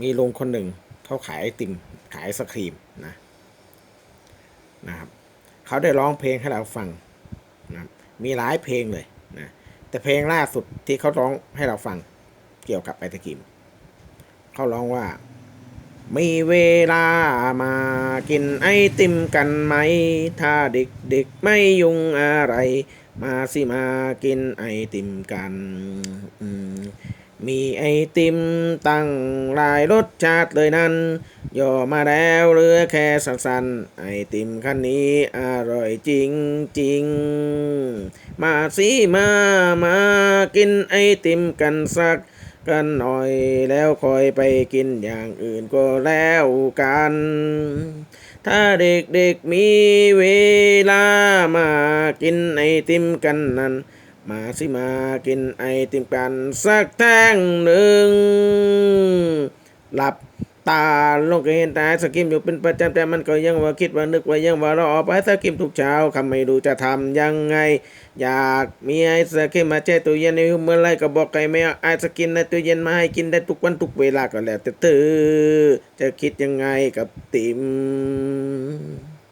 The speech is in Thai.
มีลุงคนหนึ่งเขาขายไอติมขายไอศครีมนะนะครับเขาได้ร้องเพลงให้เราฟังนะมีหลายเพลงเลยนะแต่เพลงล่าสุดที่เขาร้องให้เราฟังเกี่ยวกับไอศครีมเขาร้องว่า มีเวลามากินไอติมกันไหม ถ้าเด็กๆไม่ยุ่งอะไร มาสิมากินไอติมกันอื มีไอติมตั้งหลายรสชาติเลยนั้นย่อมาแล้วเหลือแค่สั้นๆ ไอติมคันนี้อร่อยจริงจริง มาสิมามากินไอติมกันสักกันหน่อยแล้วคอยไปกินอย่างอื่นก็แล้วกัน ถ้าเด็กๆมีเวลามากินไอติมกันนั้น มาสิมากินไอติมกันสักแท่งหนึ่ง หลับตาลงก็เห็นต่ไอศกรีมอยู่เป็นประจำแต่มันก็ยังว่าคิดว่านึกว่ายังว่ารอไปไอศกรีมทุกเช้าคำไม่รู้จะทำยังไง อยากมีไอศกรีมมาแช่ตู้เย็นในเมื่อไรก็บอกใครไม่เอาไอศกรีมในตู้เย็นมาให้กินได้ทุกวันทุกเวลาก็แล้วแต่เธอจะคิดยังไงกับติม